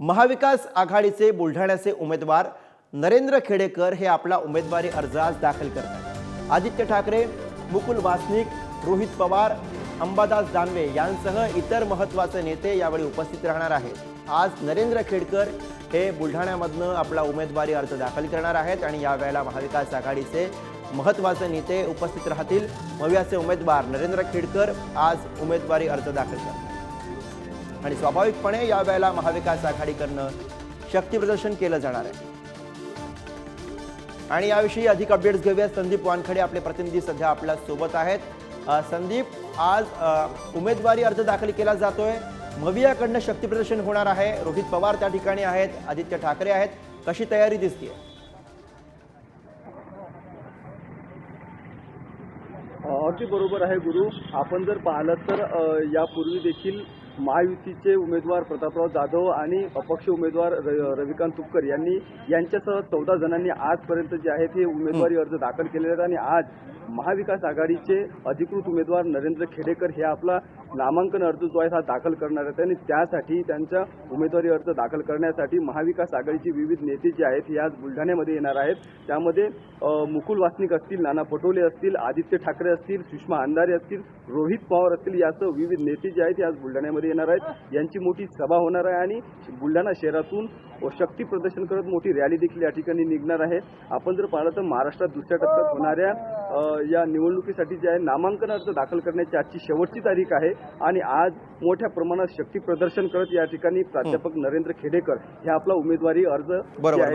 महाविकास आघाडीचे बुलढाण्याचे उमेदवार नरेंद्र खेडेकर हे आपला उमेदवारी अर्ज आज दाखल करतात. आदित्य ठाकरे मुकुल वासनिक रोहित पवार अंबादास दानवे यांसह इतर महत्त्वाचे नेते यावेळी उपस्थित राहणार आहेत. आज नरेंद्र खेडकर हे बुलढाण्यामधनं आपला उमेदवारी अर्ज दाखल करणार आहेत आणि यावेळेला महाविकास आघाडीचे महत्त्वाचे नेते उपस्थित राहतील. मवियाचे उमेदवार नरेंद्र खेडकर आज उमेदवारी अर्ज दाखल करतात. आणि स्वाभाविकपणे यावेळेला महाविकास आघाडीकडनं शक्तीप्रदर्शन केलं जाणार आहे. आणि याविषयी अधिक अपडेट्स घेऊया संदीप वानखडे आपले प्रतिनिधी सध्या आपल्यासोबत आहेत. संदीप आज उमेदवारी अर्ज दाखल केला जातोय. मवियाकडनं शक्तीप्रदर्शन होणार आहे. रोहित पवार त्या ठिकाणी आहेत. आदित्य ठाकरे आहेत. कशी तयारी दिसतीये? अगदी बरोबर आहे गुरु. आपण जर पाहिलं तर यापूर्वी देखील महायुतीचे उमेदवार प्रतापराव जाधव आणि अपक्ष उमेदवार रविकांत तुपकर यांनी यांच्यासह चौदा जणांनी आजपर्यंत जे आहेत हे उमेदवारी अर्ज दाखल केलेले आहेत आणि आज महाविकास आघाडीचे अधिकृत उमेदवार नरेंद्र खेडेकर हे आपला नामांकन अर्ज जो आहे हा दाखल करणार आहेत आणि त्यासाठी त्यांचा उमेदवारी अर्ज दाखल करण्यासाठी महाविकास आघाडीचे विविध नेते जे आहेत हे आज बुलढाण्यामध्ये येणार आहेत. त्यामध्ये मुकुल वासनिक असतील नाना पटोले असतील आदित्य ठाकरे असतील सुषमा अंधारे असतील रोहित पवार असतील यासह विविध नेते जे आहेत ते आज बुलढाण्यामध्ये येणार आहेत. यांची मोठी सभा होणार आहे आणि बुलढाणा शहरातून शक्ती प्रदर्शन करत मोठी रॅली देखील या ठिकाणी निघणार आहे. आपण जर पाहिलं तर महाराष्ट्रात दुसऱ्या टप्प्यात होणाऱ्या या निवडणुकीसाठी जे आहे नामांकन अर्ज दाखल करण्याची आजची शेवटची तारीख आहे. आणि आज मोठ्या प्रमाणात शक्ती प्रदर्शन करत या ठिकाणी प्राध्यापक नरेंद्र खेडेकर हे आपला उमेदवारी अर्ज बरोबर.